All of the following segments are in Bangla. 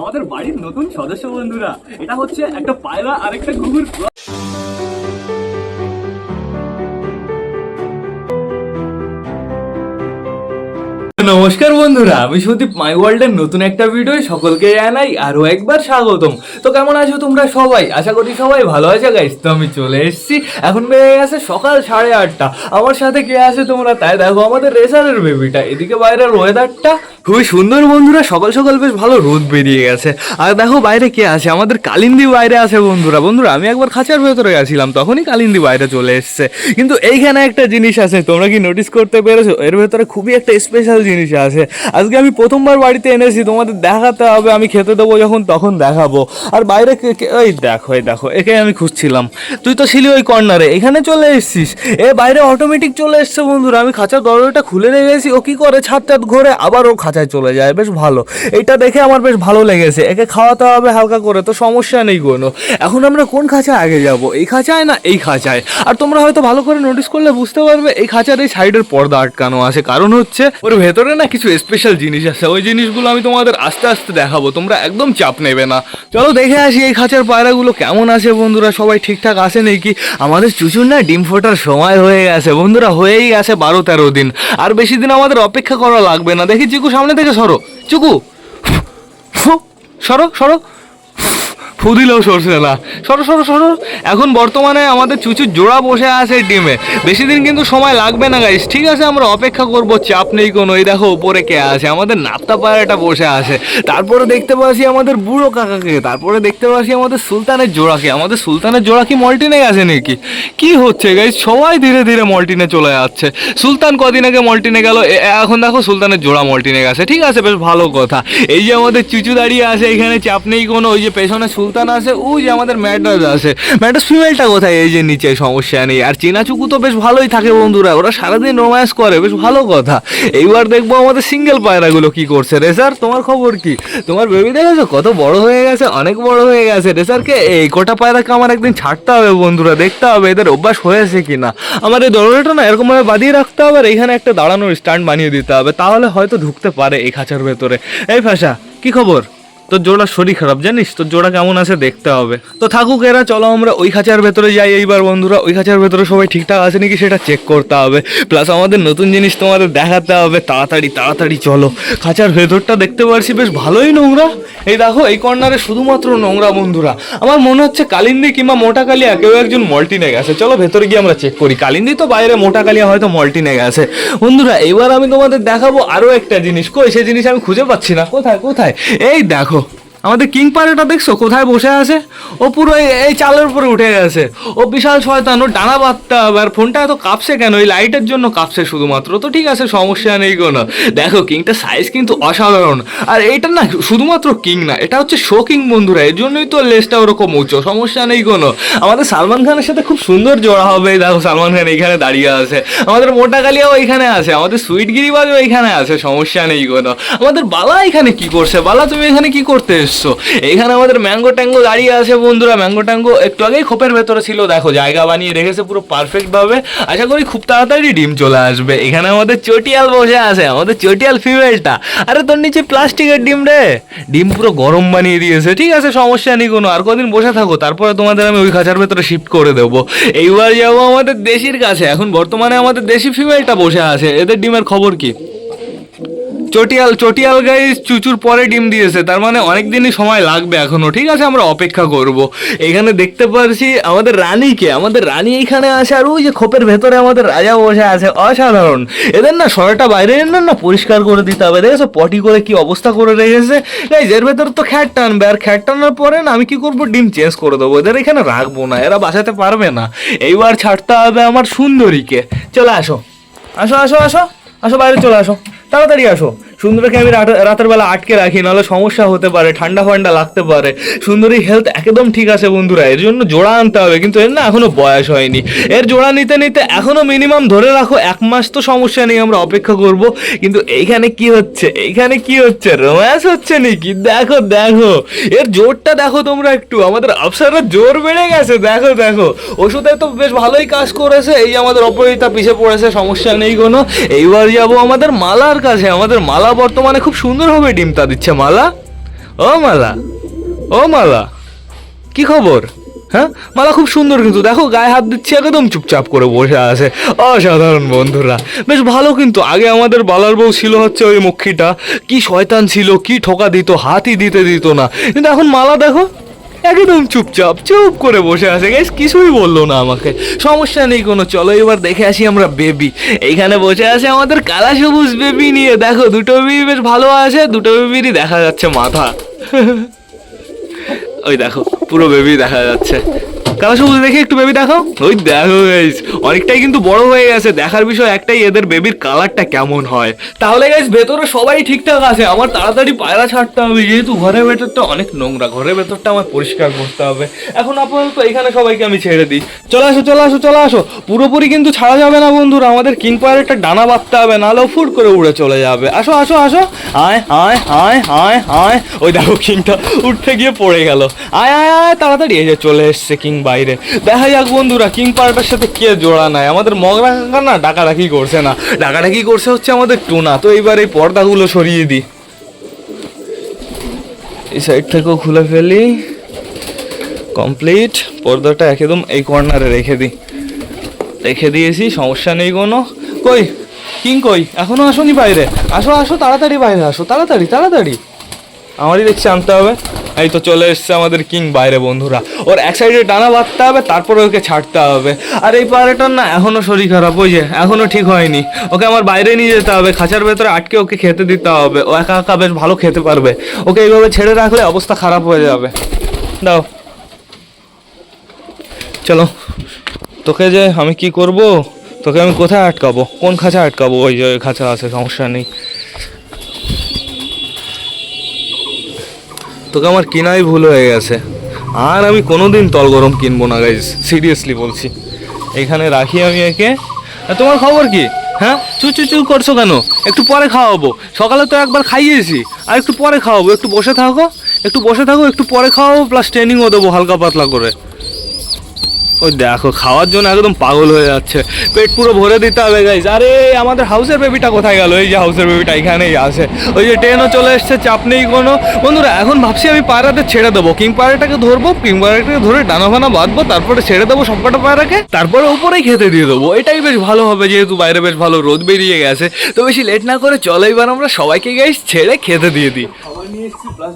আমাদের বাড়ির নতুন সদস্য বন্ধুরা এটা হচ্ছে একটা পায়রা আর একটা ঘুঘুর। বন্ধুরা, আমি সুদীপ মাই ওয়ার্ল্ডের নতুন একটা ভিডিও সকলকে জানাই আরও একবার স্বাগতম। তো কেমন আছো তোমরা সবাই? আশা করি সবাই ভালো আছে গাইস তো আমি চলে এসেছি। এখন বেড়ে গেছে সকাল সাড়ে আটটা। আমার সাথে কে আছে তোমরা তাই দেখো, আমাদের রেসারের বেবিটা এদিকে বাইরের ওয়েদারটা খুবই সুন্দর বন্ধুরা। সকাল সকাল বেশ ভালো রোদ বেরিয়ে গেছে। আর দেখো বাইরে কে আছে? আমাদের কালিন্দি বাইরে আছে বন্ধুরা। বন্ধুরা, আমি একবার খাঁচার ভেতরে গেছিলাম, তখনই কালিন্দি বাইরে চলে এসছে। কিন্তু এইখানে একটা জিনিস আছে, তোমরা কি নোটিস করতে পেরেছ? এর ভেতরে খুবই একটা স্পেশাল জিনিস আছে। আজকে আমি প্রথমবার বাড়িতে এনেছি, তোমাদের দেখাতে হবে, আমি খেতে দেবো যখন তখন দেখাবো। আর বাইরে ওই দেখো, এই দেখো একে আমি খুঁজছিলাম। তুই তো ছিলি ওই কর্নারে, এখানে চলে এসছিস। এ বাইরে অটোমেটিক চলে এসছে বন্ধুরা, আমি খাঁচার দরজাটা খুলে রেখেছি, ও কি করে? ছাদ টাদ ঘোরে, আবার ও খাঁচায় চলে যায়, বেশ ভালো। এটা দেখে আমার বেশ ভালো লেগেছে, একে খাওয়াতে হবে হালকা করে, তো সমস্যা নেই কোনো। এখন আমরা কোন খাঁচায় আগে যাব, এই খাঁচায় না এই খাঁচায়? আর তোমরা হয়তো ভালো করে নোটিস করলে বুঝতে পারবে, এই খাঁচার এই সাইডের পর্দা আটকানো আছে, কারণ হচ্ছে ওর ভেতরে না কিছু স্পেশাল জিনিস আছে। ওই জিনিসগুলো আমি তোমাদের আস্তে আস্তে দেখাবো। তোমরা একদম চাপ নেবে না। চলো দেখে আসি এই খাঁচার পায়রাগুলো কেমন আছে বন্ধুরা। সবাই ঠিকঠাক আসে নাকি? আমাদের চুচুর না ডিম ফোটার সময় হয়ে গেছে। বন্ধুরা, হয়েই গেছে বারো তেরো দিন। আর বেশি দিন আমাদের অপেক্ষা করা লাগবে না। দেখি চিকু, সামনে থেকে সরো। চুকু। সরো সরো। ফু দিলেও সরছে না। সরো সরো সরো। এখন বর্তমানে আমাদের চুচুর জোড়া বসে আছে ডিমে বেশি দিন কিন্তু সময় লাগবে না গাইস ঠিক আছে, আমরা অপেক্ষা করব, চাপ নেই কোনো। এই দেখো, উপরে কে আছে? আমাদের নাপ্তা পায়রাটা বসে আছে। তারপরে দেখতে পাচ্ছি আমাদের বুড়ো কাকাকে। তারপরে দেখতে পাচ্ছি আমাদের সুলতানের জোড়াকে। আমাদের সুলতানের জোড়া কি মল্টিনে গেছে নাকি? কি হচ্ছে গাইস সবাই ধীরে ধীরে মল্টিনে চলে যাচ্ছে। সুলতান কদিন আগে মল্টিনে গেল? এখন দেখো সুলতানের জোড়া মল্টিনে গেছে। ঠিক আছে, বেশ ভালো কথা। এই যে আমাদের চুচু দাঁড়িয়ে আছে এখানে, চাপ নেই কোনো। ওই যে পেছনে সুলতান আছে, ওই যে আমাদের ম্যাডাস আছে। ম্যাডাস ফিমেলটা কোথায়? এই যে নিচে, সমস্যা নেই। আর চীনা চুকু তো বেশ ভালোই থাকে বন্ধুরা। ওরা সারাদিন রোম্যান্স করে, বেশ ভালো কথা। এইবার দেখব আমাদের সিঙ্গেল পায়রাগুলো কি করছে। রেসার তোমার খবর কি? তোমার বেবি দেখেছ? কত বড় হয়ে গেছে, অনেক বড় হয়ে গেছে। রেসারকে এই কোটা পায়রাকে আমার একদিন ছাড়তে হবে বন্ধুরা, দেখতে হবে এদের অভ্যাস হয়েছে কিনা। আমার এই দরজাটা না এরকম ভাবে বাঁধিয়ে রাখতে হবে আর এখানে একটা দাঁড়ানোর স্ট্যান্ড বানিয়ে দিতে হবে। তাহলে হয়তো ঢুকতে পারে এই খাঁচার ভেতরে। এই ফাঁসা, কি খবর? তোর জোড়া শরীর খারাপ, জানিস? তোর জোড়া কেমন আছে দেখতে হবে। তো থাকুক এরা, চলো আমরা ওই খাঁচার ভেতরে যাই এইবার বন্ধুরা। ওই খাঁচার ভেতরে সবাই ঠিকঠাক আছে নাকি সেটা চেক করতে হবে। প্লাস আমাদের নতুন জিনিস তোমাদের দেখাতে হবে। তাড়াতাড়ি তাড়াতাড়ি চলো। খাঁচার ভেতরটা দেখতে পারছি বেশ ভালোই নোংরা। এই দেখো, এই কর্নারে শুধুমাত্র নোংরা বন্ধুরা। আমার মনে হচ্ছে কালিন্দি কিংবা মোটা কালিয়া কেউ একজন মল্টিনে গেছে। চলো ভেতরে গিয়ে আমরা চেক করি। কালিন্দি তো বাইরে মোটা কালিয়া হয়তো মল্টিনে গেছে। বন্ধুরা, এবার আমি তোমাদের দেখাবো আরও একটা জিনিস। কই সে জিনিস আমি খুঁজে পাচ্ছি না। কোথায় কোথায়? এই দেখো আমাদের কিং পাড়াটা দেখছ? কোথায় বসে আছে? ও পুরো এই- চালের উপরে উঠে গেছে। ও বিশাল শয়তান, ও ডানা বাঁধতে হবে। আর ফোনটা এত কাঁপছে কেন? এই লাইটের জন্য কাঁপছে শুধুমাত্র। তো ঠিক আছে, সমস্যা নেই কোনো। দেখো, কিংটা সাইজ কিন্তু অসাধারণ। আর এইটা না শুধুমাত্র কিং না, এটা হচ্ছে শো কিং বন্ধুরা। এর জন্যই তো লেজটা ওরকম উঁচু, সমস্যা নেই কোনো। আমাদের সালমান খানের সাথে খুব সুন্দর জোড়া হবে। দেখো, সালমান খান এখানে দাঁড়িয়ে আছে। আমাদের মোটা কালিয়াও এখানে আছে। আমাদের সুইট গিরিবাজও এখানে আছে, সমস্যা নেই কোনো। আমাদের বালা এখানে কি করছে? বালা, তুমি এখানে কি করতে এসছো এখানে আমাদের ম্যাঙ্গো ট্যাঙ্গো দাঁড়িয়ে আছে বন্ধুরা। ম্যাঙ্গো ট্যাঙ্গো একটু আগেই খোপের ভেতরে ছিল। দেখো, জায়গা বানিয়ে রেখেছে পুরো পারফেক্ট ভাবে আশা করি খুব তাড়াতাড়ি ডিম চলে আসবে। এখানে আমাদের চটিয়াল বসে আছে, আমাদের চটিয়াল ফিমেলটা আরে তোর নিচে প্লাস্টিকের ডিম রে। ডিম পুরো গরম বানিয়ে দিয়েছে। ঠিক আছে, সমস্যা নেই কোনো। আর কদিন বসে থাকো, তারপরে তোমাদের আমি ওই খাঁচার ভেতরে শিফট করে দেবো। এইবার যাব আমাদের দেশির কাছে। এখন বর্তমানে আমাদের দেশি ফিমেলটা বসে আছে। এদের ডিমের খবর কি? চটিয়াল চটিয়াল গাই চুচুর পরে ডিম দিয়েছে। তার মানে অনেক দিনই সময় লাগবে এখনও। ঠিক আছে, আমরা অপেক্ষা করব। এখানে দেখতে পারছি আমাদের রানীকে আমাদের রানী এখানে আছে আর ওই যে খোপের ভেতরে আমাদের রাজা বসে আছে। অসাধারণ। এদের না সরটা বাইরে এনে না পরিষ্কার করে দিতে হবে। দেখেছ, পটি করে কি অবস্থা করে রেখেছে? এই এর ভেতর তো খ্যাট টানবে। আর খ্যাট টানার পরে না আমি কি করব? ডিম চেঞ্জ করে দেবো। এদের এখানে রাখব না। এরা বাঁচাতে পারবে না। এইবার ছাড়তে হবে আমার সুন্দরীকে। চলে আসো। আসো আসো আসো। আসো, বাইরে চলে আসো। তাড়াতাড়ি আসো সুন্দরীকে আমি রাতের বেলা আটকে রাখি, নাহলে সমস্যা হতে পারে, ঠান্ডা ফান্ডা লাগতে পারে। সুন্দরী হেলথ একদম ঠিক আছে বন্ধুরা, এর জন্য জোড়া আনতে হবে, কিন্তু এর না এখনও বয়স হয়নি। এর জোড়া নিতে নিতে এখনও মিনিমাম ধরে রাখো, এক মাস তো সমস্যা নেই, আমরা অপেক্ষা করব। কিন্তু এইখানে কি হচ্ছে? এইখানে কি হচ্ছে? রোম্যান্স হচ্ছে নাকি? দেখো দেখো। এর জোরটা দেখো তোমরা একটু, আমাদের আফসারের জোর বেড়ে গেছে, দেখো দেখো। ওষুধে তো বেশ ভালোই কাজ করেছে, এই আমাদের অপরিতা পিছিয়ে পড়েছে, সমস্যা নেই কোনো। এইবার যাব আমাদের মালার কাছে, আমাদের মালা বর্তমানে খুব সুন্দরভাবে ডিমটা দিচ্ছে মালা। ও মালা ও মালা, কি খবর? হ্যাঁ? মালা খুব সুন্দর কিন্তু, দেখো গায়ে হাত দিচ্ছে একদম চুপচাপ করে বসে আছে। অসাধারণ বন্ধুরা, বেশ ভালো কিন্তু, আগে আমাদের বালার বউ ছিল হচ্ছে ওই মক্ষীটা কি শয়তান ছিল, কি ঠোকা দিত, হাতই দিতে দিত না। কিন্তু এখন মালা দেখো একদম চুপচাপ, চুপ করে বসে আছে গাইস কিছুই বলল না আমাকে। সমস্যা নেই কোনো, চলো এবার দেখে আসি আমরা বেবি। এইখানে বসে আছে আমাদের কালা সবুজ বেবি নিয়ে। দেখো, দুটো বেবি বেশ ভালো আছে, দুটো বেবিরই দেখা যাচ্ছে মাথা। ওই দেখো, পুরো বেবি দেখা যাচ্ছে। সবুজ দেখে একটু বেবি ওই দেখো গাইস অনেকটাই কিন্তু বড় হয়ে গেছে। দেখার বিষয় একটাই, এদের বেবির কালারটা কেমন হয়? তাহলে গাইস ভেতরে সবাই ঠিকঠাক আছে। আমার তাড়াতাড়ি পায়রা ছাড়তে হবে, যেহেতু ঘরের ভেতরটা অনেক নোংরা। ঘরের ভেতরটা আমার পরিষ্কার করতে হবে। এখন আপাতত এখানে সবাইকে আমি ছেড়ে দিই। চলে আসো চলে আসো চলে আসো। পুরোপুরি কিন্তু ছাড়া যাবে না বন্ধুরা। আমাদের কিং পায়রাটা ডানা বাঁধতে হবে, নাহলে ফুট করে উড়ে চলে যাবে। আসো আসো আসো। আয় আয় আয় আয় আয়। ওই দেখো কিংটা উঠতে গিয়ে পড়ে গেল। আয় আয় আয়, তাড়াতাড়ি এই যে চলে এসছে কিং বাইরে। দেখা যাক বন্ধুরা কিং পায়রাটার সাথে কে জোড়া নাই আমাদের মগরা কাকা না ডাকাডাকি করছে না। ডাকাডাকি করছে হচ্ছে আমাদের টুনা। তো এইবার এই পর্দাগুলো সরিয়ে দিই। এই সাইড থেকেও খুলে ফেলি। কমপ্লিট পর্দাটা একদম এই কর্নারে রেখে দিই। রেখে দিয়েছি, সমস্যা নেই কোনো। কই? কিং কই? এখনও আসোনি বাইরে? আসো আসো, তাড়াতাড়ি বাইরে আসো। তাড়াতাড়ি তাড়াতাড়ি। আমারই দেখছি আনতে হবে। এই তো চলে এসছে আমাদের কিং বাইরে, বন্ধুরা। ওর এক সাইডে ডানা বাঁধতে হবে, তারপরে ওকে ছাড়তে হবে। আর এই পায়রাটার না এখনও শরীর খারাপ, ওই যে এখনও ঠিক হয়নি। ওকে আমার বাইরে নিয়ে যেতে হবে, খাঁচার ভেতরে আটকে ওকে খেতে দিতে হবে। ও একা একা বেশ ভালো খেতে পারবে। ওকে এইভাবে ছেড়ে রাখলে অবস্থা খারাপ হয়ে যাবে। দাও। চলো। তোকে যে আমি কি করব? তোকে আমি কোথায় আটকাবো? কোন খাঁচা আটকাবো? ওই যে খাঁচা আছে, সমস্যা নেই। তোকে আমার কেনাই ভুল হয়ে গেছে। আর আমি কোনো দিন তল গরম কিনবো না গাইজ সিরিয়াসলি বলছি। এখানে রাখি আমি একে। তোমার খবর কি? হ্যাঁ? চু চু চু করছ কেন? একটু পরে খাওয়াবো। সকালে তো একবার খাইয়েছি। আর একটু পরে খাওয়াবো। একটু বসে থাকো। একটু বসে থাকো, একটু পরে খাওয়াবো প্লাস ট্রেনিংও দেবো হালকা পাতলা করে। ওই দেখো, খাওয়ার জন্য একদম পাগল হয়ে যাচ্ছে। পেট পুরো ভরে দিতে হবে গাইজ আরে আমাদের হাউসের বেবিটা কোথায় গেল? এই যে হাউসের বেবিটা এখানেই আছে। ওই যে ট্রেনও চলে এসছে, চাপ নেই কোনো। বন্ধুরা, এখন ভাবছি আমি পায়রাতে ছেড়ে দেবো। কিং পায়রাটাকে ধরবো, কিং পায়রাটাকে ধরে ডানা ফানা বাঁধবো, তারপরে ছেড়ে দেবো সবকটা পায়রাকে। তারপরে উপরেই খেতে দিয়ে দেবো। এটাই বেশ ভালো হবে, যেহেতু বাইরে বেশ ভালো রোদ বেরিয়ে গেছে। তো বেশি লেট না করে চলো এবার আমরা সবাইকে গাইজ ছেড়ে খেতে দিয়ে দিই। নিয়ে এসেছি প্লাস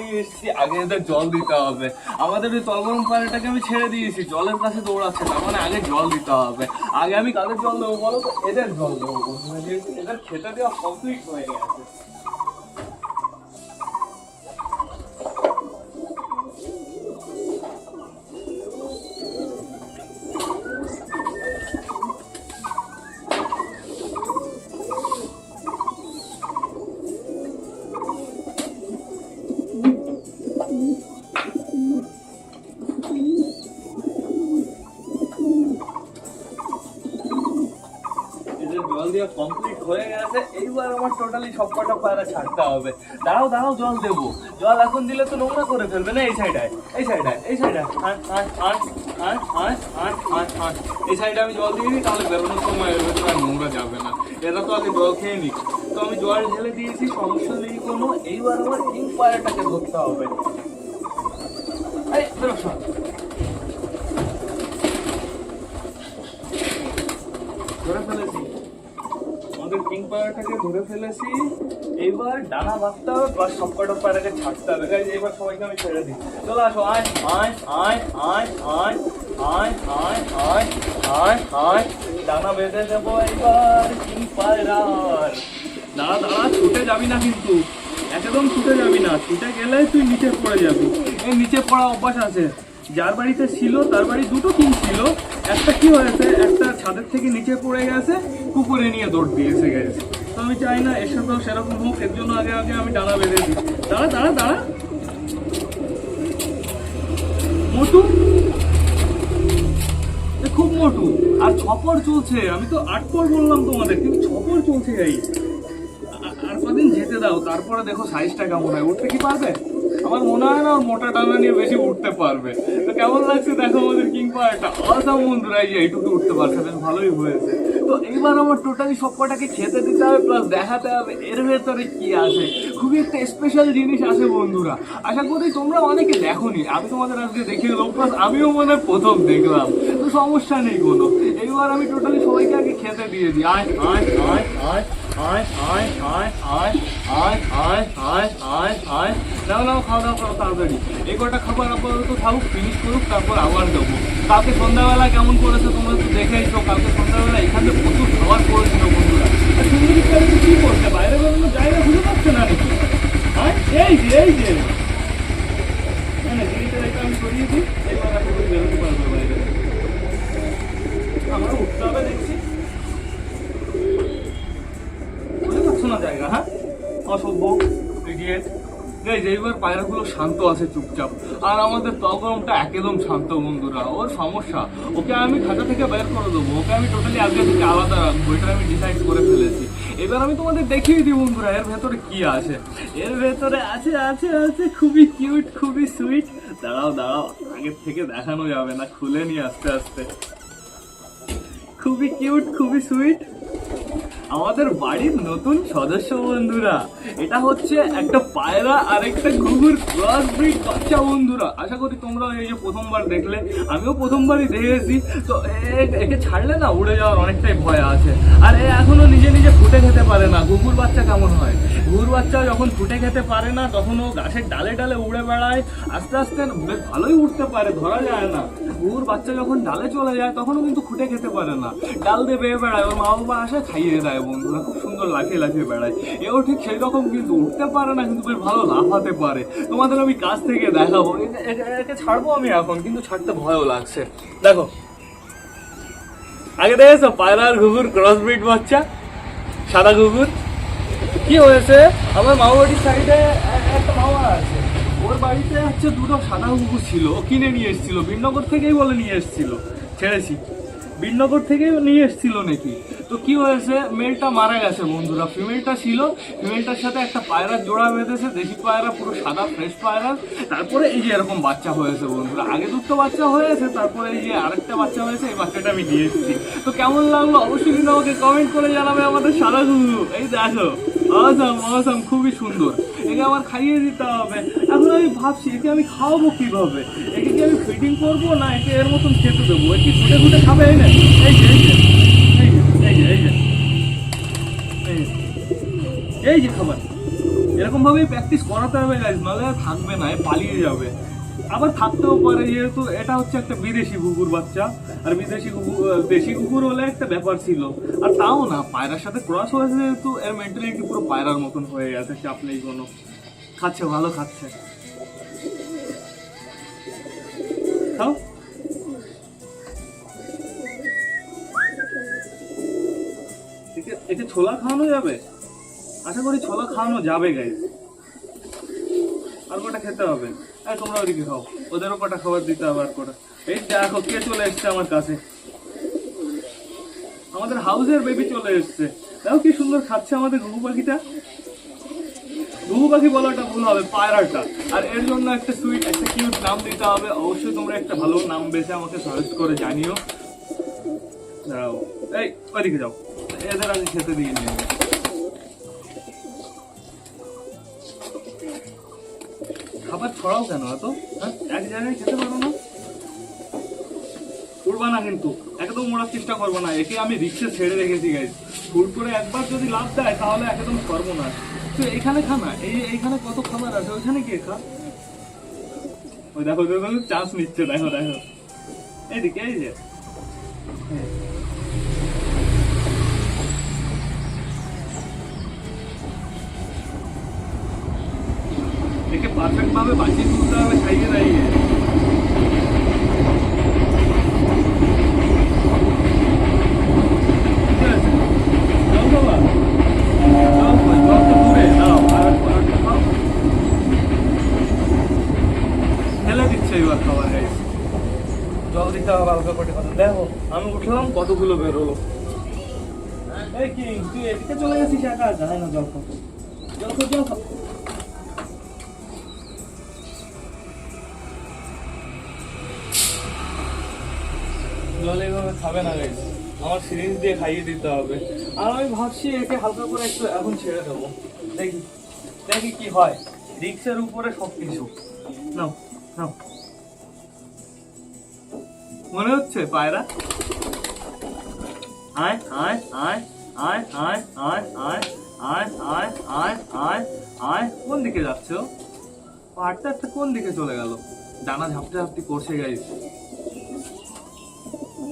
নিয়ে এসেছি। আগে জল দিতে হবে। আমাদের ওই পানিটাকে আমি ছেড়ে দিয়েছি। জলের কাছে দৌড়াচ্ছে না মানে আগে জল দিতে হবে। আগে আমি কাদের জল দেবো বলো তো? এদের জল দেবো। এদের খেতে দেওয়া কমপ্লিট হয়ে গেছে। হয়ে গেছে এইবার আমার টোটালি সব কটা পায়রা ছাড়তে হবে। দাঁড়াও দাঁড়াও জল দেবো। জল এখন দিলে তো নোংরা করে ফেলবে না এই সাইডায় এই সাইডায় এই সাইডায় আয় আয় আয় আয় আয় আয় আয় আয়। এই সাইডে আমি জল দিয়ে দিই তাহলে বেরোনোর সময় এর ভেতরে আর নোংরা যাবে না। এরা তো আগে জল খেয়ে নি তো আমি জল ঢেলে দিয়েছি সমস্যা নেই কোনো। এইবার আমার কিং পায়রাটাকে ধরতে হবে। এই, বেরো সব। ধরে ফেলেছি আমাদের কিং পায়রাটাকে ধরে ফেলেছি। এইবার ডানা বাঁধতে হবে প্লাস সবকটা পায়রাকে ছাড়তে হবে। এবার সবাইকে আমি ছেড়ে দিই। চলো আসো, আয় আয় আয় আয় আয় আয় আয় আয় আয় আয়। ডানা বেঁধে দেবো এইবার কিং পায়রার দাঁড়া দাঁড়া, ছুটে যাবি না কিন্তু। একদম ছুটে যাবি না। ছুটে গেলে তুই নিচে পড়ে যাবি। এই নিচে পড়া অভ্যাস আছে। যার বাড়িতে ছিল, তার বাড়ি দুটো কিং ছিল। একটা কি হয়েছে? একটা ছাদের থেকে নিচে পড়ে গেছে। কুকুরে নিয়ে দৌড় দিয়েছে গেছে। তো আমি চাই না, এর সাথেও সেরকম হোক, এর জন্য আগে আগে আমি ডানা বেঁধে দিই। দাঁড়া দাঁড়া দাঁড়া। মোটু? খুব মোটু। আর ছপর চলছে, আমি তো আট পর বললাম তোমাদের, কিন্তু ছপর চলছে এই। আর কদিন যেতে দাও, তারপরে দেখো সাইজটা কেমন হয়। উঠতে কি পারবে? আমার মনে হয় না মোটা টানা নিয়ে বেশি উঠতে পারবে। তো কেমন লাগছে দেখো আমাদের কিং পায়রাটা অসাম বন্ধুরা এইটুকু উঠতে পারছে, বেশ ভালোই হয়েছে। তো এইবার আমার টোটালি সব কটাকে খেতে দিতে হবে প্লাস দেখাতে হবে এর ভেতরে কি আছে খুবই একটা স্পেশাল জিনিস আছে বন্ধুরা আশা করি তোমরা অনেকে দেখোনি আমি তোমাদের আজকে দেখিয়ে দেবো প্লাস আমিও মনে হয় প্রথম দেখলাম তো সমস্যা নেই কোনো এইবার আমি টোটালি সবাইকে আগে খেতে দিয়ে দিই আয় আয় আয় আয় আয় আয় আয় আয় আয় আয় আয় আয় আয় নাও নাও খাওয়া দাওয়া করো তাড়াতাড়ি এই কটা খাবার আপাতত থাকুক ফিনিশ করুক তারপর আবার দেবো কালকে সন্ধ্যাবেলা কেমন করেছে তোমরা তো দেখেইছো, কালকে সন্ধ্যাবেলা এখানে প্রচুর খাবার করেছিল বন্ধুরা। ছেলেটি কি করছে? বাইরে বেরোনো জায়গা খুঁজে পাচ্ছে না নাকি? হ্যাঁ? এই যে এই যে। না না আমি সরিয়ে দিই। এবার বেরোতে পারবে বাইরে। আমারও উঠতে হবে, দেখছি। বুঝতে পারছ না জায়গা হ্যাঁ? অসভ্য ইডিয়েট গাইজ পায়রাগুলো শান্ত আছে চুপচাপ। আর আমাদের তগরমটা একদম শান্ত, বন্ধুরা। ওর সমস্যা। ওকে আমি খাঁচা থেকে বের করে দেবো। ওকে আমি টোটালি আজকে থেকে আলাদা রাখব। এটা আমি ডিসাইড করে ফেলেছি। এবার আমি তোমাদের দেখিয়ে দিই, বন্ধুরা, এর ভেতরে কি আছে। এর ভেতরে আছে আছে আছে, খুবই কিউট খুবই সুইট দাঁড়াও দাঁড়াও, আগের থেকে দেখানো যাবে না। খুলে নি আস্তে আস্তে। খুবই কিউট খুবই সুইট আমাদের বাড়ির নতুন সদস্য বন্ধুরা। এটা হচ্ছে একটা পায়রা আর একটা ঘুঘুর ক্রস ব্রিড বাচ্চা বন্ধুরা। আশা করি তোমরা এই যে প্রথমবার দেখলে। আমিও প্রথমবারই দেখেছি। তো একে ছাড়লে না উড়ে যাওয়ার অনেকটাই ভয় আছে। আর এ এখনও নিজে নিজে ফুটে খেতে পারে না। ঘুঘুর বাচ্চা কেমন হয়? ঘুঘুর বাচ্চা যখন ফুটে খেতে পারে না, তখন ও গাছের ডালে ডালে উড়ে বেড়ায়। আস্তে আস্তে বেশ ভালোই উঠতে পারে, ধরা যায় না। ঘুঘুর বাচ্চা যখন ডালে চলে যায়, তখনও কিন্তু ফুটে খেতে পারে না। ডাল দিয়ে বেয়ে বেড়ায়। ওর মা বাবা আসে খাইয়ে দেয়। বন্ধুরা, খুব সুন্দর লাফিয়ে লাফিয়ে বেড়ায়। এও ঠিক সেই রকম কিন্তু, উঠতে পারে না কিন্তু বেশ ভালো লাফাতে পারে। তোমাদের আমি কাছ থেকে দেখাবো। একে- ছাড়বো আমি এখন, কিন্তু ছাড়তে ভয়ও লাগছে। দেখো, আগে দেখেছ পায়রা আর ঘুঘুর ক্রস ব্রিড বাচ্চা? সাদা ঘুঘুর? কি হয়েছে? আমার মামা বাড়ির সাইডে একটা মামা আছে। ওর বাড়িতে হচ্ছে দুটো সাদা কুকুর ছিল। ও কিনে নিয়ে এসেছিল। বিনগর থেকেই বলে নিয়ে এসেছিল। ছেড়েছি। বিনগর থেকেই নিয়ে এসেছিল নাকি? তো কি হয়েছে? মেলটা মারা গেছে বন্ধুরা। ফিমেলটা ছিল ফিমেলটার সাথে একটা পায়রার জোড়া বেঁধেছে, দেশি পায়রা, পুরো সাদা ফ্রেশ পায়রা। তারপরে এই যে এরকম বাচ্চা হয়েছে বন্ধুরা। আগে দুটো বাচ্চা হয়েছে, তারপরে এই যে আরেকটা বাচ্চা হয়েছে, এই বাচ্চাটা আমি নিয়ে এসেছি। তো কেমন লাগল? অবশ্যই কিন্তু আমাকে কমেন্ট করে জানাবে আমাদের সাদা গুরু এই দেখো অসাম অসাম খুবই সুন্দর। একে আমার খাইয়ে দিতে হবে। এখন আমি ভাবছি, একে আমি খাওয়াবো কীভাবে? একে কি আমি ফিডিং করব না একে এর মতন খেতে দেবো? একে ফুটে ফুটে খাবে এই না এই এই যে খাবার। এরকম ভাবেই প্র্যাকটিস করাতে হবে গাইজ নাহলে থাকবে না পালিয়ে যাবে। আবার থাকতেও পারে, যেহেতু এটা হচ্ছে একটা বিদেশি কুকুর বাচ্চা, আর বিদেশি কুকুর দেশি কুকুর হলে একটা ব্যাপার ছিল। আর তাও না, পায়রার সাথে ক্রস হয়েছে যেহেতু এর মেন্টালিটি পুরো পায়রার মতন হয়ে গেছে চাপ নেই কোনো। খাচ্ছে, ভালো খাচ্ছে। খাও। একে ছোলা খাওয়ানো যাবে? আশা করি ছোলা খাওয়ানো যাবে গাইজ আর কটা খেতে হবে? এই তোমরা ওদিকে খাও। ওদেরও কটা খাবার দিতে হবে আর কটা। এই দেখো, কে চলে এসছে আমার কাছে? আমাদের হাউসের বেবি চলে এসছে। দেখো কি সুন্দর খাচ্ছে আমাদের ঘুঘু পাখিটা। ঘুঘু পাখি বলাটা ভুল হবে, পায়রাটা। আর এর জন্য একটা সুইট একটা কিউট নাম দিতে হবে। অবশ্যই তোমরা একটা ভালো নাম বেছে আমাকে সাজেস্ট করে জানিও। দাঁড়াও। এই, ওইদিকে যাও। এদের আমি খেতে দিয়ে নিয়ে ছড়াও কেন এত? হ্যাঁ? এক জায়গায় খেতে পারো না? করবা না কিন্তু। একদম ওড়ার চেষ্টা করব না। একে আমি রিক্সে ছেড়ে রেখেছি গাইজ ফুল করে একবার যদি লাভ দেয়, তাহলে একদম সর্বনাশ তো এখানে খা না। এই এইখানে কত খাবার আছে? ওইখানে গিয়ে খা। ওই দেখো দেখো চান্স নিচ্ছে। দেখো দেখো। এইদিকে, এই যে হ্যাঁ। একে পারফেক্ট ভাবে বাঁচিয়ে তুলতে হবে খাইয়ে দাইয়ে ঠিক আছে যাও বাবা যাও কই, জল তো দূরে দাও আর একটু- আর একটু খাও। ফেলে দিচ্ছে এবার খাবার গাইস জল দিতে হবে, হালকা দেখো, আমি উঠলাম, কতগুলো বেরোলো এই কি, তুই এদিকে চলে গেছিস একা? যায় না, জল খাও জল জল জল এইভাবে খাবে না গাইস আমার সিরিঞ্জ দিয়ে খাইয়ে দিতে হবে আর আমি ভাবছি একে হালকা করে একটু এখন ছেড়ে দেবো দেখি দেখি কি হয় রিক্সের উপরে সব কিছু নাও নাও মনে হচ্ছে পায়রা আয় আয় আয় আয় আয় আয় আয় আয় আয় আয় আয় আয় কোন দিকে যাচ্ছে পাহাড়টা একটা কোন দিকে চলে গেল ডানা ঝাপটে ঝাপটি করছে গাইস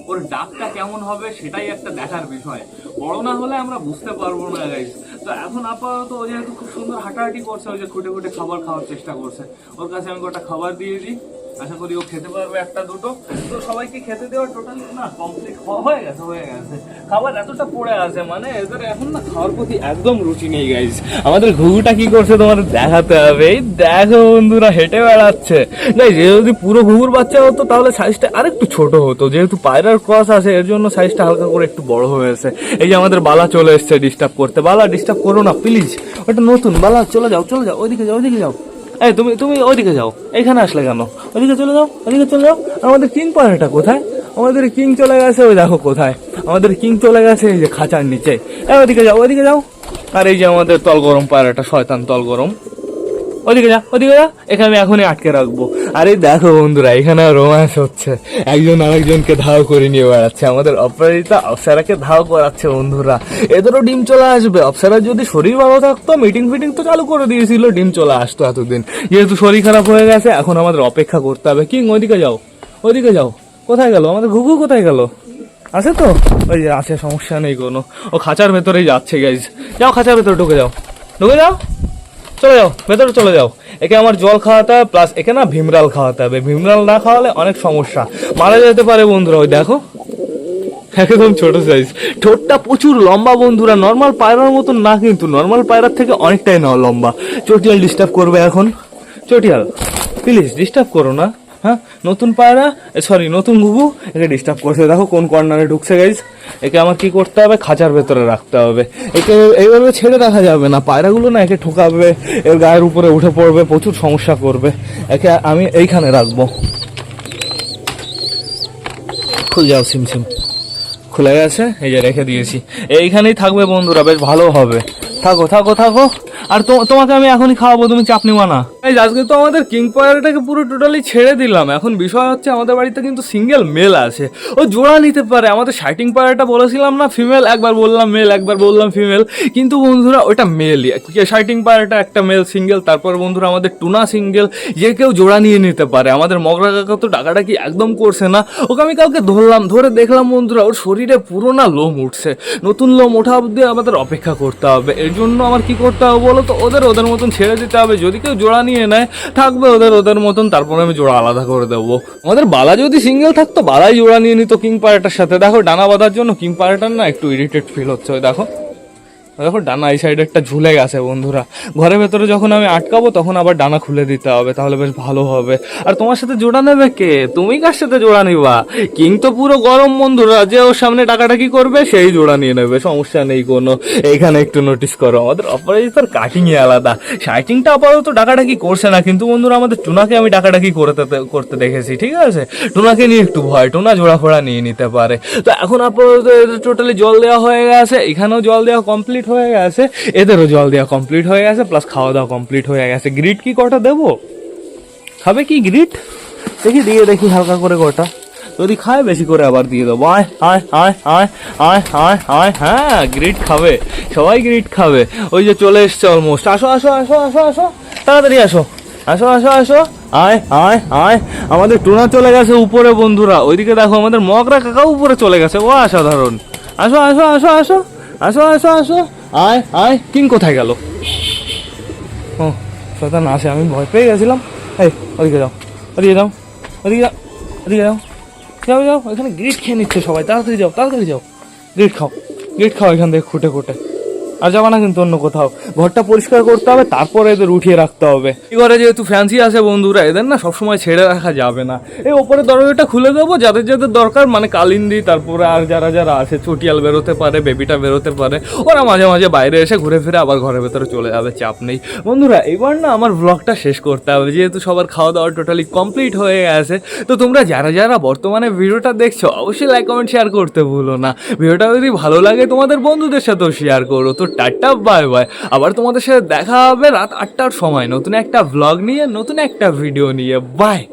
ওর ডাকটা কেমন হবে সেটাই একটা দেখার বিষয়। বড় না হলে আমরা বুঝতে পারব না গাইজ তো এখন আপাতত ও যেহেতু খুব সুন্দর হাঁটাহাঁটি করছে, ওই যে খুঁটে খুঁটে খাবার খাওয়ার চেষ্টা করছে। ওর কাছে আমি কটা খাবার দিয়ে দিই। আশা করি ও খেতে পারবে একটা, দুটো। তো সবাইকে খেতে দেওয়া টোটাল না কমপ্লিট হয়ে গেছে হয়ে গেছে। খাবার এতটা পড়ে আছে মানে এদের এখন না খাওয়ার প্রতি একদম রুচি নেই গাইস আমাদের ঘুঘুটা কি করছে তোমাদের দেখাতে হবে? এই দেখো বন্ধুরা, হেঁটে বেড়াচ্ছে। না যদি পুরো ঘুঘুর বাচ্চা হতো, তাহলে সাইজটা আরেকটু ছোট হতো। যেহেতু পায়রার ক্রস আছে, এর জন্য সাইজটা হালকা করে একটু বড় হয়েছে। এই যে আমাদের বালা চলে এসছে ডিস্টার্ব করতে। বালা ডিস্টার্ব করো না প্লিজ ওটা নতুন। বালা, চলে যাও চলে যাও। ওইদিকে যাও ওইদিকে যাও। এই, তুমি তুমি ওইদিকে যাও। এখানে আসলে কেন? ওইদিকে চলে যাও, ওইদিকে চলে যাও। আমাদের কিং পাহাড়টা কোথায়? আমাদের কিং চলে গেছে, ওই দেখো কোথায়। আমাদের কিং চলে গেছে, এই যে খাঁচার নিচে। ওইদিকে যাও ওইদিকে যাও। আর এই যে আমাদের তল গরম পায়রাটা শয়তান তল গরম ওদিকে যা ওদিকে যা। এখানে আমি এখনই আটকে রাখব। আরে দেখো বন্ধুরা, এখানে রোমান্স হচ্ছে। একজন আরেকজনকে ধাও করে নিয়ে বেড়াচ্ছে। আমাদের অপরাজিতা অপসারাকে ধাও করাচ্ছে বন্ধুরা। এদেরও ডিম চলে আসবে। অপসারার যদি শরীর ভালো থাকতো মিটিং ফিটিং তো চালু করে দিয়েছিল। ডিম চলে আসতো এতদিন। যেহেতু শরীর খারাপ হয়ে গেছে, এখন আমাদের অপেক্ষা করতে হবে। কিং, ওদিকে যাও। ওদিকে যাও। কোথায় গেল? আমাদের ঘুঘু কোথায় গেল? আছে তো? ওই যে আছে, সমস্যা নেই কোনো। ও খাঁচার ভেতরেই যাচ্ছে গাইজ যাও, খাঁচার ভেতরে ঢুকে যাও। ঢুকে যাও। চলে যাও, ভেতরে চলে যাও। একে আমার জল খাওয়াতে হবে প্লাস একে না ভীমরাল খাওয়াতে হবে। ভীমরাল না খাওয়ালে অনেক সমস্যা। মারা যেতে পারে বন্ধুরা, ওই দেখো। একদম ছোট সাইজ ঠোঁটটা প্রচুর লম্বা বন্ধুরা নর্মাল পায়রার মতন না কিন্তু নর্মাল পায়রার থেকে অনেকটাই না লম্বা। চটিয়াল ডিস্টার্ব করবে এখন। চটিয়াল প্লিজ ডিস্টার্ব করো না। হ্যাঁ? নতুন পায়রা সরি নতুন ঘুঘু একে ডিস্টার্ব করছে। দেখো কোন কর্নারে ঢুকছে গাইজ একে আমার কি করতে হবে? খাঁচার ভেতরে রাখতে হবে। একে এইভাবে ছেড়ে রাখা যাবে না। পায়রাগুলো না একে ঠোকাবে, এর গায়ের উপরে উঠে পড়বে, প্রচুর সমস্যা করবে। একে আমি এইখানে রাখব। খুল যাও, সিম সিম। খুলে গেছে? এই যে রেখে দিয়েছি। এইখানেই থাকবে বন্ধুরা, বেশ ভালো হবে। থাকো থাকো থাকো। আর তোমাকে আমি এখনই খাওয়াবো, তুমি চাপ নিবা না। আজকে তো আমাদের কিং পায়রাটাকে পুরো টোটালি ছেড়ে দিলাম। এখন বিষয় হচ্ছে আমাদের বাড়িতে কিন্তু সিঙ্গেল মেল আছে। ও জোড়া নিতে পারে। আমাদের শাইটিং পায়রাটা বলেছিলাম না ফিমেল একবার বললাম মেল একবার বললাম ফিমেল কিন্তু বন্ধুরা, ওটা মেলই শাইটিং পায়রাটা একটা মেল সিঙ্গেল তারপর বন্ধুরা আমাদের টুনা সিঙ্গেল যে কেউ জোড়া নিয়ে নিতে পারে। আমাদের মগরা কাকা তো টাকাটা কি একদম করছে না। ওকে আমি কাউকে ধরলাম, ধরে দেখলাম বন্ধুরা, ওর শরীরে পুরো না লোম উঠছে। নতুন লোম ওঠা অব্দি আমাদের অপেক্ষা করতে হবে। এর জন্য আমার কি করতে হবে বলো তো? ওদের ওদের মতন ছেড়ে দিতে হবে। যদি কেউ জোড়া নিয়ে নেয়, থাকবে ওদের ওদের মতন। তারপরে আমি জোড়া আলাদা করে দেবো। আমাদের বালা যদি সিঙ্গেল থাকতো, বালাই জোড়া নিয়ে নিত কিং পায়রাটার সাথে। দেখো, ডানা বাঁধার জন্য কিং পায়রাটার না একটু ইরিটেট ফিল হচ্ছে। ওই দেখো। দেখো ডানা এই সাইডে একটা ঝুলে গেছে বন্ধুরা। ঘরের ভেতরে যখন আমি আটকাবো তখন আবার ডানা খুলে দিতে হবে, তাহলে বেশ ভালো হবে। আর তোমার সাথে জোড়া নেবে কে? তুমি কার সাথে জোড়া নিবা? কিং তো পুরো গরম বন্ধুরা, যে ওর সামনে টাকাটাকি করবে সেই জোড়া নিয়ে নেবে, সমস্যা নেই কোনো। এখানে একটু নোটিস করো, আমাদের অপরাজিতার কাটিংই আলাদা। শাইটিংটা আপাতত ডাকাডাকি করছে না, কিন্তু বন্ধুরা আমাদের টুনাকে আমি ডাকাডাকি করতে করতে দেখেছি, ঠিক আছে? টুনাকে নিয়ে একটু ভয়, টুনা জোড়া ফোড়া নিয়ে নিতে পারে। তো এখন আপাতত টোটালি জল দেওয়া হয়ে গেছে, এখানেও জল দেওয়া কমপ্লিট হয়ে গেছে। এদেরও জল দেওয়া কমপ্লিট হয়ে গেছে প্লাস খাওয়া দাওয়া কমপ্লিট হয়ে গেছে। গ্রিট কি কটা দেবো? খাবে কি গ্রিট দেখি, দিয়ে দেখি হালকা করে কটা যদি খায়, বেশি করে আবার দিয়ে দেবো। আয় আয় আয় আয় আয় আয় আয় হ্যাঁ গ্রিট খাবে। সবাই গ্রিট খাবে। ওই যে চলে এসছে অলমোস্ট আসো আসো আসো আসো আসো। তাড়াতাড়ি আসো। আসো আসো আসো। আয় আয় আয়। আমাদের টুনা চলে গেছে উপরে, বন্ধুরা। ওইদিকে দেখো, আমাদের মগরা কাকা উপরে চলে গেছে। ও, অসাধারণ। আসো আসো আসো আসো। আসো আসো আসো। আয় আয়। কিং কোথায় গেল? ও, শয়তান আসে, আমি ভয় পেয়ে গেছিলাম। এই, ওদিকে যাও ওদিকে যাও ওদিকে যাও ওদিকে যাও। যাও যাও, এখানে গ্রিট খেয়ে নিচ্ছে সবাই, তাড়াতাড়ি যাও তাড়াতাড়ি যাও। গ্রিট খাও গ্রিট খাও এখান থেকে খুঁটে খুঁটে। আর যাবা না কিন্তু অন্য কোথাও। ঘরটা পরিষ্কার করতে হবে, তারপরে এদের উঠিয়ে রাখতে হবে। এই ঘরে যেহেতু ফ্যান্সি আছে বন্ধুরা, এদের না সবসময় ছেড়ে রাখা যাবে না। এই ওপরে দরজাটা খুলে দেবো, যাদের যাদের দরকার মানে কালিন্দি, তারপরে আর যারা যারা আছে, চটিয়াল বেরোতে পারে, বেবিটা বেরোতে পারে, ওরা মাঝে মাঝে বাইরে এসে ঘুরে ফিরে আবার ঘরের ভেতরে চলে যাবে, চাপ নেই। বন্ধুরা, এবার না আমার ব্লগটা শেষ করতে হবে, যেহেতু সবার খাওয়া দাওয়া টোটালি কমপ্লিট হয়ে গেছে, তো তোমরা যারা যারা বর্তমানে ভিডিওটা দেখছ, অবশ্যই লাইক কমেন্ট শেয়ার করতে ভুলো না। ভিডিওটা যদি ভালো লাগে, তোমাদের বন্ধুদের সাথেও শেয়ার করো। তো টাটা, বাই বাই। আবার তোমাদের সাথে দেখা হবে রাত আটটার সময়। নতুন একটা ব্লগ নিয়ে, নতুন একটা ভিডিও নিয়ে। বাই।